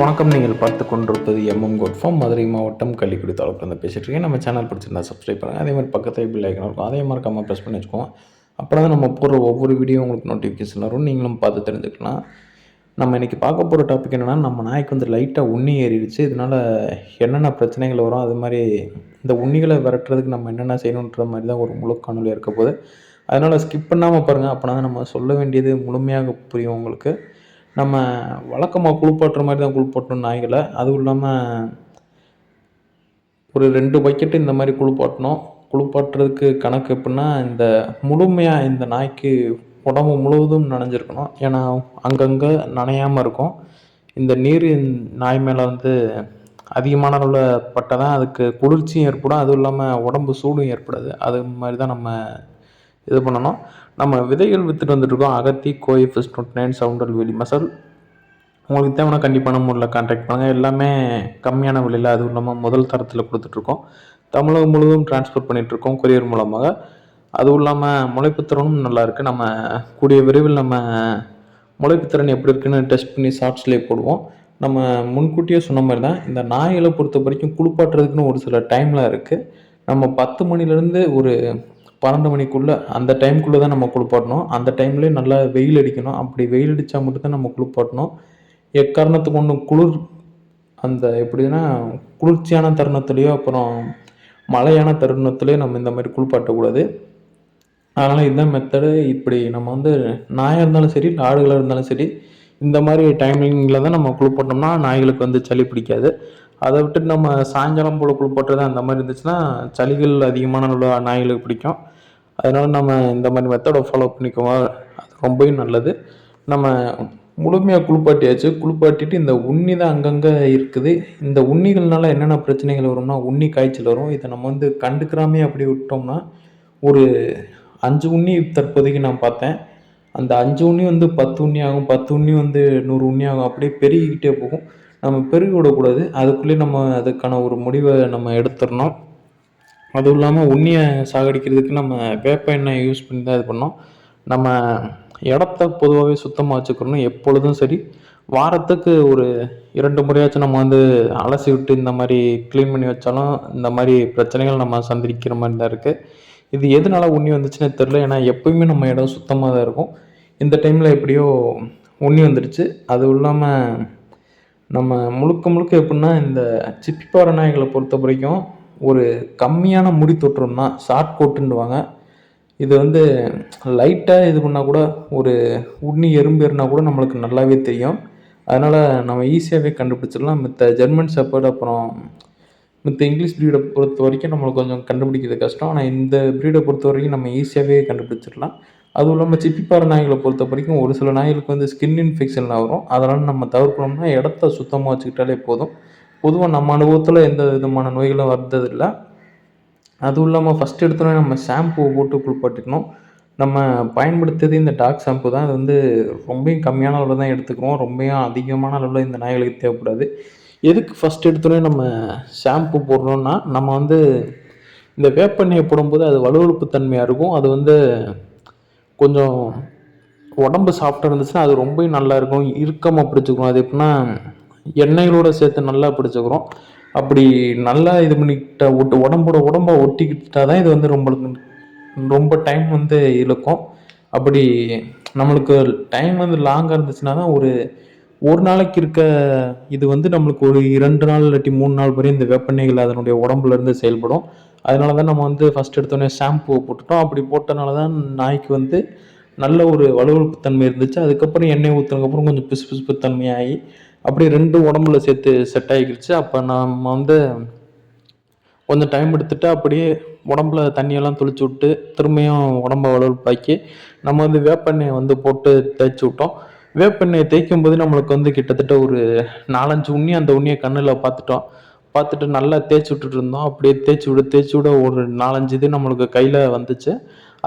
வணக்கம் நீங்கள் பார்த்து கொண்டிருப்பது எம்எம் கோட் ஃபார்ம் மதுரை மாவட்டம் கள்ளிக்குடி தாலுக்கில் பேசிகிட்டு இருக்கேன். நம்ம சேனல் பிடிச்சிருந்தா சப்ஸ்கிரைப் பண்ணுங்கள் அதே மாதிரி பக்கத்தில் பில் ஐக்கன் இருக்கும். அதே மாதிரி கம்மா ப்ரெஸ் பண்ணி வச்சுக்கோங்க. அப்புறம் தான் நம்ம போடுற ஒவ்வொரு வீடியோ உங்களுக்கு நோட்டிஃபிகேஷன் வரும். நீங்களும் பார்த்து தெரிஞ்சுக்கலாம். நம்ம இன்றைக்கி பார்க்க போகிற டாபிக் என்னென்னா நம்ம நாய்க்கு வந்து லைட்டாக உண்ணி ஏறிடுச்சு. இதனால் என்னென்ன பிரச்சனைகள் வரும்? அது மாதிரி இந்த உண்ணிகளை விரட்டுறதுக்கு நம்ம என்னென்ன செய்யணுன்ற மாதிரி தான் ஒரு முழு காணொலி இருக்க போது அதனால் ஸ்கிப் பண்ணாமல் பாருங்கள் அப்போனா நம்ம சொல்ல வேண்டியது முழுமையாக புரியும் உங்களுக்கு. நம்ம வழக்கமாக குளிப்பாட்டுற மாதிரி தான் குளிப்பாட்டணும் நாய்களை அதுவும் இல்லாமல் ஒரு ரெண்டு பக்கெட்டு இந்த மாதிரி குளிப்பாட்டணும். குளிப்பாட்டுறதுக்கு கணக்கு எப்படின்னா இந்த முழுமையாக இந்த நாய்க்கு உடம்பு முழுவதும் நனைஞ்சிருக்கணும். ஏன்னா அங்கங்கே நனையாமல் இருக்கும். இந்த நீர் நாய் மேலே வந்து அதிகமான அளவில் பட்டால் தான் அதுக்கு குளிர்ச்சியும் ஏற்படும். அதுவும் இல்லாமல் உடம்பு சூடும் ஏற்படாது. அது மாதிரி தான் நம்ம இது பண்ணணும். நம்ம விதைகள் விற்றுட்டு வந்துட்டுருக்கோம். அகத்தி கோய் ஃபிஸ் டொட் நைன் சவுண்டல் வெளி மசால் உங்களுக்கு தேவைன்னா கண்டிப்பான முறையில் கான்டாக்ட் பண்ணுங்கள் எல்லாமே கம்மியான விலையில் அதுவும் இல்லாமல் முதல் தரத்தில் கொடுத்துட்ருக்கோம் தமிழகம் முழுவதும் டிரான்ஸ்போர்ட் பண்ணிகிட்ருக்கோம் கொரியர் மூலமாக. அதுவும் இல்லாமல் முளைப்புத்திறனும் நல்லா இருக்குது நம்ம கூடிய விரைவில் நம்ம முளைப்புத்திறன் எப்படி இருக்குன்னு டெஸ்ட் பண்ணி ஷார்ட்ஸ்லேயே போடுவோம். நம்ம முன்கூட்டியே சொன்ன மாதிரி தான் இந்த நாய்களை பொறுத்த வரைக்கும் குளிப்பாட்டுறதுக்குன்னு ஒரு சில டைம்லாம் இருக்குது நம்ம பத்து மணிலேருந்து ஒரு பன்னெண்டு மணிக்குள்ளே அந்த டைம்குள்ளே தான் நம்ம குளிப்பாட்டணும். அந்த டைம்லேயே நல்லா வெயில் அடிக்கணும். அப்படி வெயில் அடித்தா மட்டும்தான் நம்ம குளிப்பாட்டணும். எக்காரணத்துக்கு ஒன்று குளிர் அந்த எப்படின்னா குளிர்ச்சியான தருணத்துலேயோ அப்புறம் மழையான தருணத்துலேயோ நம்ம இந்த மாதிரி குளிப்பாட்டக்கூடாது. அதனால் இதுதான் மெத்தடு இப்படி நம்ம வந்து நாயாக இருந்தாலும் சரி ஆடுகளாக இருந்தாலும் சரி இந்த மாதிரி டைமிங்கில் தான் நம்ம குளிப்பாட்டோம்னா நாய்களுக்கு வந்து சளி பிடிக்காது. அதை விட்டுட்டு நம்ம சாயங்காலம் போல் குளிப்பாட்டுறது அந்த மாதிரி இருந்துச்சுன்னா சளிகள் அதிகமான உள்ள நாய்களுக்கு பிடிக்கும். அதனால் நம்ம இந்த மாதிரி மெத்தடை ஃபாலோ பண்ணிக்கோங்க. அது ரொம்பவும் நல்லது. நம்ம முழுமையாக குளிப்பாட்டியாச்சு. குளிப்பாட்டிட்டு இந்த உண்ணி தான் அங்கங்கே இருக்குது. இந்த உண்ணிகள்னால என்னென்ன பிரச்சனைகள் வரும்னா உண்ணி காய்ச்சல் வரும். இதை நம்ம வந்து கண்டுக்கிறாமே அப்படி விட்டோம்னா ஒரு அஞ்சு உண்ணி தற்போதைக்கு நான் பார்த்தேன். அந்த அஞ்சு உண்ணி வந்து பத்து உண்ணி ஆகும். பத்து உண்ணி வந்து நூறு உண்ணி ஆகும். அப்படியே பெருகிக்கிட்டே போகும். நம்ம பெருகி விடக்கூடாது. அதுக்குள்ளேயே நம்ம அதுக்கான ஒரு முடிவை நம்ம எடுத்துடணும். அதுவும் இல்லாமல் உண்ணியை சாகடிக்கிறதுக்கு நம்ம வேப்ப எண்ணெய் யூஸ் பண்ணி தான் இது பண்ணோம் நம்ம இடத்த பொதுவாகவே சுத்தமாக வச்சுக்கணும். எப்பொழுதும் சரி. வாரத்துக்கு ஒரு இரண்டு முறையாச்சும் நம்ம வந்து அலசி விட்டு இந்த மாதிரி க்ளீன் பண்ணி வச்சாலும் இந்த மாதிரி பிரச்சனைகள் நம்ம சந்திக்கிற மாதிரி தான் இருக்குது இது எதனால உண்ணி வந்துச்சுன்னே தெரில ஏன்னா எப்பயுமே நம்ம இடம் சுத்தமாக தான் இருக்கும். இந்த டைமில் எப்படியோ உண்ணி வந்துடுச்சு. அதுவும் இல்லாமல் நம்ம முழுக்க முழுக்க எப்படின்னா இந்த சிப்பிப்பாறை நாய்களை பொறுத்த வரைக்கும் ஒரு கம்மியான முடி தொற்றும்னா ஷார்ட் கோட்டுன்னுவாங்க இது வந்து லைட்டாக இது பண்ணால் கூட ஒரு உண்ணி எறும்பு ஏறினா கூட நம்மளுக்கு நல்லாவே தெரியும். அதனால் நம்ம ஈஸியாகவே கண்டுபிடிச்சிடலாம். மித்த ஜெர்மன் ஷெப்பர்ட் அப்புறம் மித்த இங்கிலீஷ் ப்ரீடை பொறுத்த வரைக்கும் நம்மளுக்கு கொஞ்சம் கண்டுபிடிக்கிறது கஷ்டம். ஆனால் இந்த ப்ரீடை பொறுத்த வரைக்கும் நம்ம ஈஸியாகவே கண்டுபிடிச்சிடலாம். அதுவும் இல்லாமல் சிப்பிப்பாறை நாய்களை பொறுத்த வரைக்கும் ஒரு சில நாய்களுக்கு வந்து ஸ்கின் இன்ஃபெக்ஷன்லாம் வரும். அதனால் நம்ம தவிர்க்கணும்னா இடத்த சுத்தமாக வச்சுக்கிட்டாலே போதும். பொதுவாக நம்ம அனுபவத்தில் எந்த விதமான நோய்களும் வந்ததில்லை. அதுவும் இல்லாமல் ஃபஸ்ட் எடுத்தோடனே நம்ம ஷாம்புவை போட்டு குளிப்பாட்டிக்கணும். நம்ம பயன்படுத்துறது இந்த டாக் ஷாம்பு தான். அது வந்து ரொம்பவும் கம்மியான அளவில் தான் எடுத்துக்கிறோம். ரொம்பவும் அதிகமான அளவில் இந்த நாய்களுக்கு தேவைப்படாது. எதுக்கு ஃபஸ்ட் எடுத்தோடனே நம்ம ஷாம்பு போடுறோம்னா நம்ம வந்து இந்த வேப்பெண்ணெயை போடும்போது அது வலுவழுப்பு தன்மையாக இருக்கும். அது வந்து கொஞ்சம் உடம்பு சாஃப்டாக இருந்துச்சுன்னா அது ரொம்ப நல்லா இருக்கும். இறுக்கமாக பிடிச்சிக்கிறோம் அது எப்படின்னா எண்ணெய்களோட சேர்த்து நல்லா பிடிச்சிக்கிறோம் அப்படி நல்லா இது பண்ணிக்கிட்ட ஒட்டு உடம்போட உடம்ப ஒட்டிக்கிட்டா தான் இது வந்து ரொம்ப ரொம்ப டைம் வந்து இழுக்கும். அப்படி நம்மளுக்கு டைம் வந்து லாங்காக இருந்துச்சுன்னா தான் ஒரு ஒரு நாளைக்கு இருக்க இது வந்து நம்மளுக்கு ஒரு இரண்டு நாள் இல்லாட்டி மூணு நாள் வரையும் இந்த வேப்பெண்ணெய்கள் அதனுடைய உடம்புலேருந்து செயல்படும். அதனால தான் நம்ம வந்து ஃபஸ்ட் எடுத்தோடனே ஷாம்புவை போட்டுட்டோம். அப்படி போட்டனால தான் நாய்க்கு வந்து நல்ல ஒரு வலுவழுப்பு தன்மை இருந்துச்சு. அதுக்கப்புறம் எண்ணெய் ஊற்றுனதுக்கப்புறம் கொஞ்சம் பிசு பிசுப்பு தன்மையாகி அப்படியே ரெண்டு உடம்புல சேர்த்து செட் ஆகிக்கிடுச்சு அப்போ நம்ம வந்து கொஞ்சம் டைம் எடுத்துட்டு அப்படியே உடம்புல தண்ணியெல்லாம் தெளிச்சு விட்டு திரும்பியும் உடம்ப வலுவழுப்பாக்கி நம்ம வந்து வேப்பெண்ணெயை வந்து போட்டு தேய்ச்சி விட்டோம். வேப்பெண்ணெயை தேய்க்கும் போது நம்மளுக்கு வந்து கிட்டத்தட்ட ஒரு நாலஞ்சு உண்ணி அந்த உண்ணியை கண்ணில் பார்த்துட்டோம். பார்த்துட்டு நல்லா தேய்ச்சி விட்டுட்டு இருந்தோம். அப்படியே தேய்ச்சி விட தேய்ச்சி விட ஒரு நாலஞ்சு இது நம்மளுக்கு கையில் வந்துச்சு.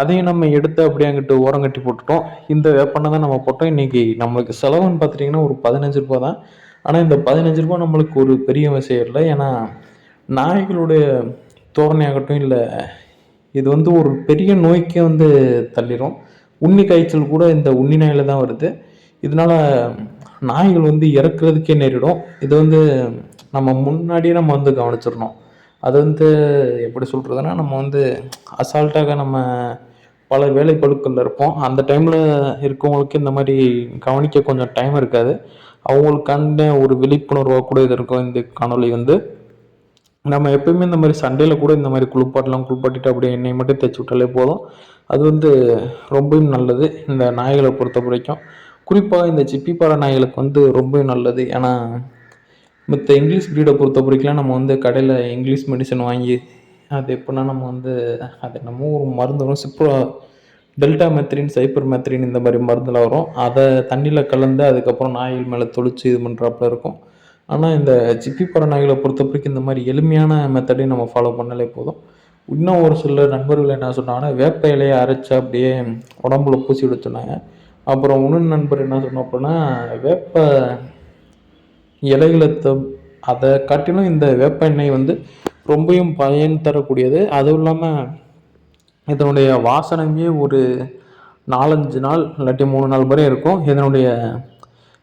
அதையும் நம்ம எடுத்து அப்படியே அங்கிட்டு ஓரம் கட்டி போட்டுட்டோம். இந்த வேப்பண்ணை தான் நம்ம போட்டோம். இன்றைக்கி நம்மளுக்கு செலவுன்னு பார்த்துட்டிங்கன்னா ஒரு பதினஞ்சு ரூபா தான். ஆனால் இந்த பதினஞ்சு ரூபா நம்மளுக்கு ஒரு பெரிய விஷயம் இல்லை. ஏன்னா நாய்களுடைய தோரணையாகட்டும் இல்லை இது வந்து ஒரு பெரிய நோய்க்கே வந்து தள்ளிடும் உண்ணி காய்ச்சல் கூட இந்த உண்ணி நாயில் தான் வருது. இதனால நாய்கள் வந்து இறக்குறதுக்கே நேரிடும். இது வந்து நம்ம முன்னாடியே நம்ம வந்து கவனிச்சிடணும். அது வந்து எப்படி சொல்கிறதுனா நம்ம வந்து அசால்ட்டாக நம்ம பல வேலைப்பளுக்களில் இருப்போம். அந்த டைமில் இருக்கவங்களுக்கு இந்த மாதிரி கவனிக்க கொஞ்சம் டைம் இருக்காது. அவங்களுக்கான ஒரு விழிப்புணர்வாக கூட இது இருக்கும். இந்த காணொலி வந்து நம்ம எப்பயுமே இந்த மாதிரி சண்டையில் கூட இந்த மாதிரி குளிப்பாட்டலாம் குளிப்பாட்டிட்டு அப்படியே எண்ணெய் மட்டும் தைச்சி விட்டாலே போதும். அது வந்து ரொம்பவும் நல்லது. இந்த நாய்களை பொறுத்த வரைக்கும். குறிப்பாக இந்த சிப்பிப்பாறை நாய்களுக்கு வந்து ரொம்பவும் நல்லது. ஏன்னா மற்ற இங்கிலீஷ் ப்ரீடை பொறுத்த வரைக்கும் நம்ம வந்து கடையில் இங்கிலீஷ் மெடிசன் வாங்கி அது எப்படின்னா நம்ம வந்து அது என்னமோ ஒரு மருந்து வரும். Cipro deltamethrin cypermethrin இந்த மாதிரி மருந்துலாம் வரும். அதை தண்ணியில் கலந்து அதுக்கப்புறம் நாய்கள் மேலே தொளிச்சு இது பண்ணுறாப்புல இருக்கும். ஆனால் இந்த சிப்பிப்பற நாய்களை பொறுத்த வரைக்கும் இந்த மாதிரி எளிமையான மெத்தடையும் நம்ம ஃபாலோ பண்ணாலே போதும். இன்னும் ஒரு சில நண்பர்கள் என்ன சொன்னாங்கன்னா வேப்ப இலையை அரைச்சி அப்படியே உடம்புல பூசி விட சொன்னாங்க. அப்புறம் இன்னொன்று நண்பர் என்ன சொன்னோம் அப்படின்னா வேப்ப இலைகளை அதை காட்டிலும் இந்த வேப்ப எண்ணெய் வந்து ரொம்பவும் பயன் தரக்கூடியது. அதுவும் இல்லாமல் இதனுடைய வாசனையே ஒரு நாலஞ்சு நாள் இல்லாட்டி மூணு நாள் வரை இருக்கும். இதனுடைய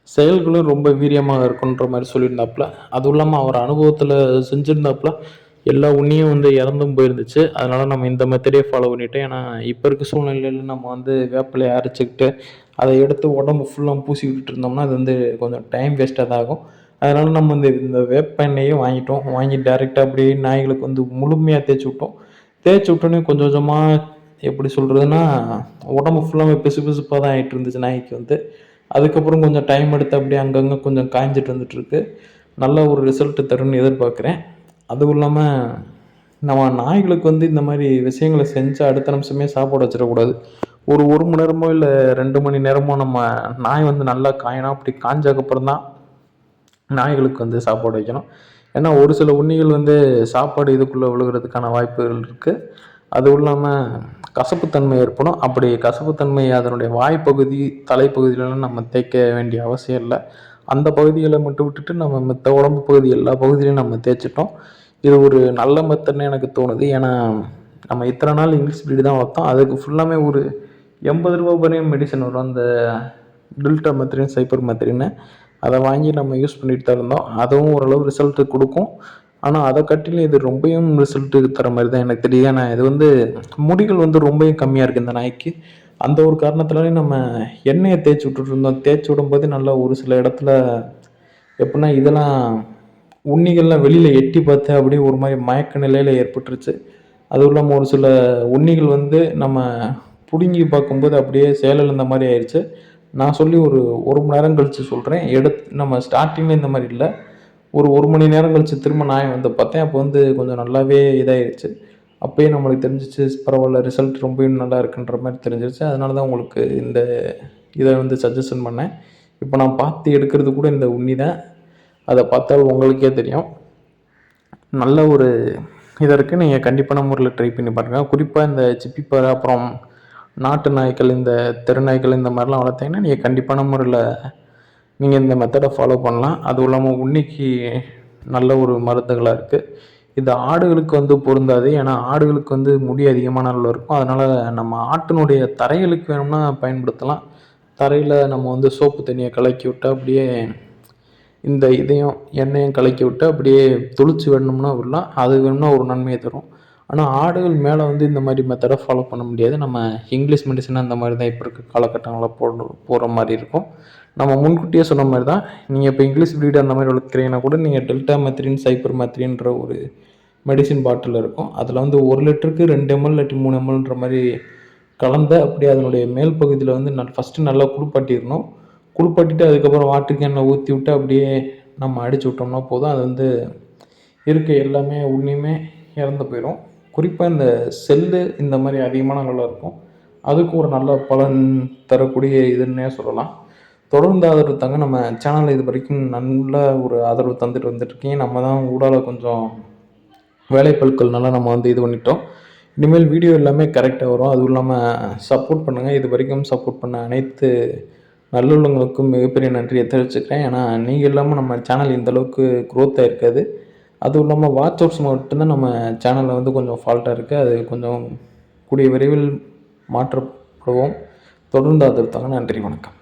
செயல்களும் ரொம்ப வீரியமாக இருக்குன்ற மாதிரி சொல்லியிருந்தாப்புல. அதுவும் இல்லாமல் அவர் அனுபவத்தில் செஞ்சுருந்தாப்புல எல்லா உண்ணியும் வந்து இறந்தும் போயிருந்துச்சு. அதனால் நம்ம இந்த மெத்தடே ஃபாலோ பண்ணிட்டோம். ஏன்னா இப்போ இருக்க சூழ்நிலையில் நம்ம வந்து வேப்பிலையை அரைச்சிக்கிட்டு அதை எடுத்து உடம்பு ஃபுல்லாக பூசி விட்டுட்டு இருந்தோம்னா அது வந்து கொஞ்சம் டைம் வேஸ்ட்டாக தான் ஆகும். அதனால் நம்ம இந்த இந்த வேப்பெண்ணெயை வாங்கிட்டோம். வாங்கி டேரெக்டாக அப்படியே நாய்களுக்கு வந்து முழுமையாக தேய்ச்சி விட்டோம். தேய்ச்சி விட்டோன்னே கொஞ்சம் கொஞ்சமாக எப்படி சொல்கிறதுனா உடம்பு ஃபுல்லாக பிசு பிசுப்பாக தான் ஆகிட்டு இருந்துச்சு நாய்க்கு வந்து. அதுக்கப்புறம் கொஞ்சம் டைம் எடுத்து அப்படியே அங்கங்கே கொஞ்சம் காய்ஞ்சிட்டு வந்துட்டுருக்கு நல்ல ஒரு ரிசல்ட்டு தரும்னு எதிர்பார்க்குறேன். அதுவும் இல்லாமல் நம்ம நாய்களுக்கு வந்து இந்த மாதிரி விஷயங்களை செஞ்சு அடுத்த நிமிஷமே சாப்பாடு வச்சிடக்கூடாது. ஒரு ஒரு மணி நேரமோ இல்லை ரெண்டு மணி நேரமோ நம்ம நாய் வந்து நல்லா காயணும். அப்படி காய்ஞ்சக்கப்புறம் தான் நாய்களுக்கு வந்து சாப்பாடு வைக்கணும். ஏன்னா ஒரு சில உண்ணிகள் வந்து சாப்பாடு இதுக்குள்ளே விழுகிறதுக்கான வாய்ப்புகள் இருக்குது அதுவும் இல்லாமல் கசப்புத்தன்மை ஏற்படும். அப்படி கசப்புத்தன்மை அதனுடைய வாய்ப்பகுதி தலைப்பகுதியிலலாம் நம்ம தேய்க்க வேண்டிய அவசியம் இல்லை. அந்த பகுதிகளை மட்டும் விட்டுட்டு நம்ம மற்ற உடம்பு பகுதி எல்லா பகுதியிலையும் நம்ம தேய்ச்சிட்டோம். இது ஒரு நல்ல மெத்தட்னு எனக்கு தோணுது. ஏன்னா நம்ம இத்தனை நாள் இங்கிலீஷ் ப்ரீடு தான் வளர்த்தோம். அதுக்கு ஃபுல்லாமே ஒரு எண்பது ரூபா வரையும் மெடிசன் வரும். அந்த டில்டா மெத்திரின் சைப்பர் மெத்திரின்னு அதை வாங்கி நம்ம யூஸ் பண்ணிட்டு தான் இருந்தோம். அதுவும் ஓரளவு ரிசல்ட்டு கொடுக்கும். ஆனால் அதை கட்டிலும் இது ரொம்பவும் ரிசல்ட்டு தர மாதிரி தான் எனக்கு தெரியுது. ஏன்னா இது வந்து முடிகள் வந்து ரொம்பவும் கம்மியாக இருக்குது இந்த நாய்க்கு அந்த ஒரு காரணத்தினாலே நம்ம எண்ணெயை தேய்ச்சி விட்டுட்டு இருந்தோம். தேய்ச்சி விடும்போது நல்லா ஒரு சில இடத்துல எப்படின்னா இதெல்லாம் உண்ணிகள்லாம் வெளியில் எட்டி பார்த்து அப்படியே ஒரு மாதிரி மயக்க நிலையில் ஏற்பட்டுருச்சு. அதுவும் இல்லாமல் ஒரு சில உண்ணிகள் வந்து நம்ம பிடுங்கி பார்க்கும்போது அப்படியே செயலிழந்த மாதிரி ஆயிடுச்சு நான் சொல்லி ஒரு ஒரு மணி நேரம் கழித்து சொல்கிறேன் எடுத்து நம்ம ஸ்டார்டிங்கில் இந்த மாதிரி இல்லை. ஒரு ஒரு மணி நேரம் கழித்து திரும்ப நான் வந்து பார்த்தேன். அப்போ வந்து கொஞ்சம் நல்லாவே இதாகிடுச்சு அப்போயே நம்மளுக்கு தெரிஞ்சிச்சு பரவாயில்ல ரிசல்ட் ரொம்பவும் நல்லா இருக்குன்ற மாதிரி தெரிஞ்சிருச்சு. அதனால தான் உங்களுக்கு இந்த இதை வந்து சஜஷன் பண்ணேன். இப்போ நான் பார்த்து எடுக்கிறது கூட இந்த உண்ணி தான். அதை பார்த்தால் உங்களுக்கே தெரியும். நல்ல ஒரு இதாக இருக்குது நீங்கள் கண்டிப்பான முறையில் ட்ரை பண்ணி பாருங்கள் குறிப்பாக இந்த சிப்பிப்பாறை அப்புறம் நாட்டு நாய்க்கள் இந்த தெரு நாய்க்கள் இந்த மாதிரிலாம் வளர்த்தீங்கன்னா நீங்கள் கண்டிப்பான முறையில் நீங்கள் இந்த மெத்தடை ஃபாலோ பண்ணலாம். அதுவும் இல்லாமல் உன்னிக்கு நல்ல ஒரு மருந்துகளாக இருக்குது இது ஆடுகளுக்கு வந்து பொருந்தாது. ஏன்னா ஆடுகளுக்கு வந்து முடி அதிகமான அளவில் இருக்கும். அதனால் நம்ம ஆட்டினுடைய தரைகளுக்கு வேணும்னா பயன்படுத்தலாம். தரையில் நம்ம வந்து சோப்பு தண்ணியை கலக்கி விட்டு அப்படியே இந்த இதையும் எண்ணெயும் கலக்கி விட்டு அப்படியே துளிச்சு வேணும்னா விடலாம். அது வேணும்னா ஒரு நன்மையை தரும். ஆனால் ஆடுகள் மேலே வந்து இந்த மாதிரி மெத்தடை ஃபாலோ பண்ண முடியாது. நம்ம இங்கிலீஷ் மெடிசன் அந்த மாதிரி தான் இப்போ இருக்க காலகட்டங்களில் போட போகிற மாதிரி இருக்கும். நம்ம முன்கூட்டியே சொன்ன மாதிரி தான் நீங்கள் இப்போ இங்கிலீஷ் ப்ரீடு அந்த மாதிரி வளர்க்குறீங்கன்னா கூட நீங்கள் டெல்டா மெத்ரின் சைப்பர் மெத்ரின்ற ஒரு மெடிசின் பாட்டில் இருக்கும். அதில் வந்து ஒரு லிட்டருக்கு ரெண்டு எம்எல் இல்லாட்டி மூணு எம்எல்ன்ற மாதிரி கலந்த அப்படியே அதனுடைய மேல் பகுதியில் வந்து நல் ஃபஸ்ட்டு நல்லா குளிப்பாட்டிடணும். குளிப்பாட்டிட்டு அதுக்கப்புறம் வாட்டர் கேனில் ஊற்றி விட்டு அப்படியே நம்ம அடித்து விட்டோம்னா போதும். அது வந்து இருக்க எல்லாமே உண்மையுமே இறந்து போயிடும் குறிப்பாக இந்த செல்லு இந்த மாதிரி அதிகமான அளவில் இருக்கும். அதுக்கு ஒரு நல்ல பலன் தரக்கூடிய இதுன்னே சொல்லலாம். தொடர்ந்து ஆதரவு தாங்க நம்ம சேனலில் இது வரைக்கும் நல்ல ஒரு ஆதரவு தந்துட்டு வந்துட்டுருக்கீங்க. நம்ம தான் ஊடால கொஞ்சம் வேலைப்பொருட்கள்னால நம்ம வந்து இது பண்ணிட்டோம். இனிமேல் வீடியோ எல்லாமே கரெக்டாக வரும். அதுவும் இல்லாமல் சப்போர்ட் பண்ணுங்கள் இது வரைக்கும் சப்போர்ட் பண்ண அனைத்து நல்லுள்ளவங்களுக்கும் மிகப்பெரிய நன்றியை தெரிவிச்சுக்கிறேன். ஏன்னா நீங்கள் இல்லாமல் நம்ம சேனல் இந்தளவுக்கு க்ரோத்தாக இருக்காது அதுவும் இல்லாமல் வாட்ச் அவுட்ஸ் மட்டும்தான் நம்ம சேனலில் வந்து கொஞ்சம் ஃபால்ட்டாக இருக்குது அது கொஞ்சம் கூடிய விரைவில் மாற்றப்படுவோம். தொடர்ந்து ஆதரவு நன்றி வணக்கம்.